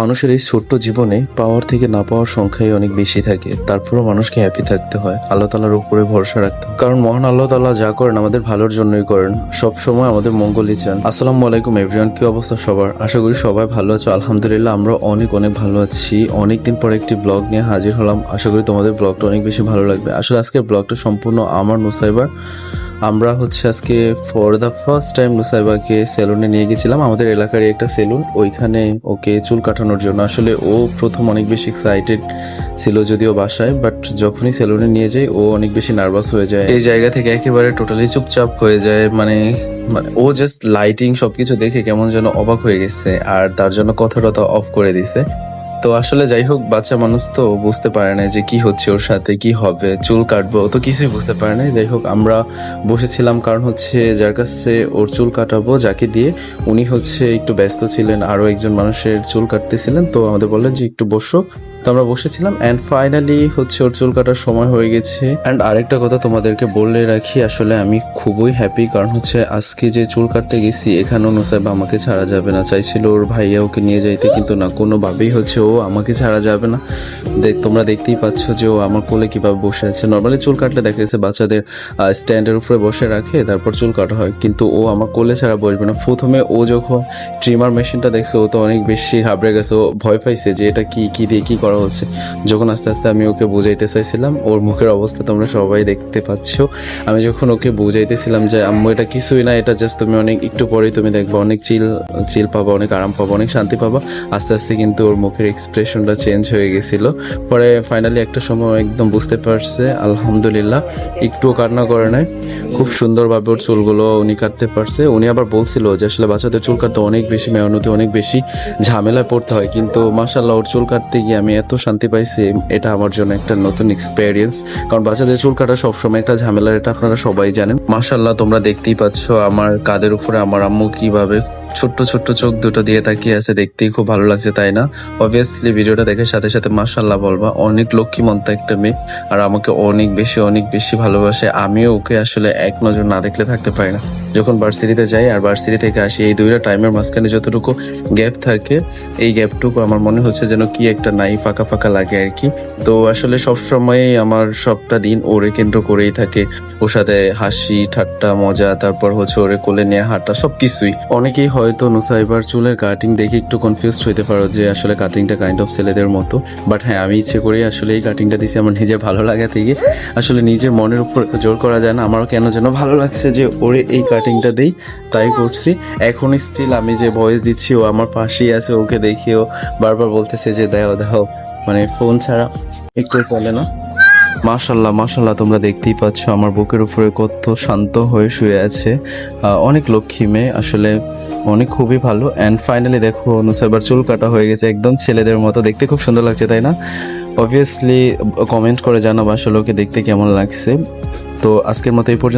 মানুষের এই ছোট্ট জীবনে পাওয়ার থেকে না পাওয়ার সংখ্যাই অনেক বেশি থাকে। তারপরেও মানুষকে হ্যাপি থাকতে হয়, আল্লাহ তালার উপরে ভরসা রাখতে কারণ মহান আল্লাহ তালা যা করেন আমাদের ভালোর জন্যই করেন সব সময় আমাদের মঙ্গলই চান। আসসালামু আলাইকুম এভরিওয়ান কি অবস্থা সবার? আশা করি সবাই ভালো আছো। আলহামদুলিল্লাহ, আমরা অনেক অনেক ভালো আছি। অনেক দিন পরে একটি ব্লগ নিয়ে হাজির হলাম। আশা করি তোমাদের ব্লগটা অনেক বেশি ভালো লাগবে। আসলে আজকে ব্লগটা সম্পূর্ণ আমার নুসাইবার। আমরা হচ্ছে আজকে ফর দ্য ফার্স্ট টাইম নুসাইবাকে সেলুনে নিয়ে গেছিলাম। আমাদের এলাকারই একটা সেলুন ওইখানে ওকে চুল কাটানোর জন্য। আসলে ও প্রথম অনেক বেশি এক্সাইটেড ছিল যদিও বাসায় বাট যখনই সেলুনে নিয়ে যাই, ও অনেক বেশি নার্ভাস হয়ে যায়। এই জায়গা থেকে একেবারে টোটালি চুপচাপ হয়ে যায়। মানে মানে ও জাস্ট লাইটিং সবকিছু দেখে কেমন যেন অবাক হয়ে গেছে, আর তার জন্য কথা টথা অফ করে দিছে। তো আসলে যাই হোক, বাচ্চা মানুষ তো বুঝতে পারে না যে কি হচ্ছে ওর সাথে, কি হবে, চুল কাটবো তো কিছুই বুঝতে পারে না যাই হোক, আমরা বসেছিলাম, কারণ হচ্ছে যার কাছে ওর চুল কাটাবো, যাকে দিয়ে উনি হচ্ছে একটু ব্যস্ত ছিলেন, আরও একজন মানুষের চুল কাটতেছিলেন, তো আমাদের বললেন যে একটু বসো। আমরা বসেছিলাম অ্যান্ড ফাইনালি হচ্ছে ওর চুল কাটার সময় হয়ে গেছে। অ্যান্ড আরেকটা কথা তোমাদেরকে বলে রাখি, আসলে আমি খুবই হ্যাপি কারণ হচ্ছে আজকে যে চুল কাটতে গেছি, এখানেও নোসাইব আমাকে ছাড়া যাবে না। চাইছিল ওর ভাইয়া ওকে নিয়ে যাইতে, কিন্তু না, কোনোভাবেই হচ্ছে ও আমাকে ছাড়া যাবে না। তোমরা দেখতেই পাচ্ছ যে ও আমার কোলে কীভাবে বসে আছে। নর্মালি চুল কাটলে দেখা গেছে বাচ্চাদের স্ট্যান্ডের উপরে বসে রাখে, তারপর চুল কাটা হয়। কিন্তু ও আমার কোলে ছাড়া বসবে না। প্রথমে ও যখন ট্রিমার মেশিনটা দেখছে, ও তো অনেক বেশি হাবড়ে গেছে। ও ভয় পাইছে যে এটা কি কি দিয়ে কি করা হচ্ছে। যখন আস্তে আস্তে আমি ওকে বুঝাইতে চাইছিলাম, ওর মুখের অবস্থা তোমরা সবাই দেখতে পাচ্ছ। আমি যখন ওকে বুঝাইতেছিলাম যে, আম্মু, এটা কিছুই না, এটা জাস্ট তুমি অনেক, একটু পরেই তুমি দেখবে, অনেক চিল চিল পাবা, অনেক আরাম পাবা, অনেক শান্তি পাবা। আস্তে আস্তে কিন্তু ওর মুখের এক্সপ্রেশনটা চেঞ্জ হয়ে গেছিল। পরে ফাইনালি একটা সময় একদম বুঝতে পারছে, আলহামদুলিল্লাহ, একটুও কান্না করে নাই। খুব সুন্দরভাবে ওর চুলগুলো উনি কাটতে পারছে। উনি আবার বলছিল যে, আসলে বাচ্চাদের চুল কাটতে অনেক বেশি মেহনতি, অনেক বেশি ঝামেলায় পড়তে হয়। কিন্তু মাসাল্লাহ ওর চুল কাটতে গিয়ে আমি এত শান্তি পাইছি, এটা আমার জন্য একটা নতুন এক্সপেরিয়েন্স কারণ বাচ্চাদের চুল কাটা সবসময় একটা ঝামেলার, এটা আপনারা সবাই জানেন। মাসাল্লাহ তোমরা দেখতেই পাচ্ছ আমার কাদের উপরে আমার আম্মু কীভাবে ছোট্ট ছোট্ট চোখ দুটো দিয়ে তাকিয়ে আছে, দেখতেই খুব ভালো লাগছে, তাই না? অবভিয়াসলি ভিডিওটা দেখে সাথে সাথে মাসাল্লাহ বলবা, অনেক লক্ষ্মী মনতা একটা মেয়ে, আর আমাকে অনেক বেশি অনেক বেশি ভালোবাসে। আমিও ওকে আসলে এক নজর না দেখলে থাকতে পারি না। যখন ভার্সিটিতে যাই আর ভার্সিটি থেকে আসি, এই দুইটা টাইমের মাঝখানে যতটুকু গ্যাপ থাকে, এই গ্যাপটুকু আমার মনে হচ্ছে যেন কি একটা নাই, ফাঁকা ফাঁকা লাগে আর কি। তো আসলে সব সময়ই আমার সবটা দিন ওরে কেন্দ্র করেই থাকে। ওর সাথে হাসি, ঠাট্টা, মজা, তারপর হচ্ছে ওরে কোলে নিয়ে হাঁটা সব কিছুই অনেকেই হয়তো নুসাইবার চুলের কাটিং দেখে একটু কনফিউজড হইতে পারো যে আসলে কাটিংটা কাইন্ড অফ ছেলেদের মতো। বাট হ্যাঁ আমি ইচ্ছে করেই আসলে এই কাটিংটা দিছি, আমার নিজের ভালো লাগা থেকে। আসলে নিজের মনের উপর জোর করা যায় না, আমারও কেন যেন ভালো লাগছে যে ওরে এই কাটিংটা দেই, তাই করছি। এখন স্টিল আমি যে ভয়েস দিচ্ছি, ও আমার পাশেই আছে, ওকে দেখিও বারবার বলতেছে যে, দেও দেও মানে ফোন ছাড়া একটু চলে না। মাশাল্লাহ মাশাল্লাহ, তোমরা দেখতেই পাচ্ছ আমার বুকের উপরে কত শান্ত হয়ে শুয়ে আছে। অনেক লক্ষ্মী মেয়ে, আসলে অনেক খুবই ভালো। অ্যান্ড ফাইনালি দেখো নুসাইবার চুল কাটা হয়ে গেছে, একদম ছেলেদের মতো। দেখতে খুব সুন্দর লাগছে, তাই না? অবভিয়াসলি কমেন্ট করে জানাব আসলে ওকে দেখতে কেমন লাগছে। তো আজকের মতো এই পর্যন্ত।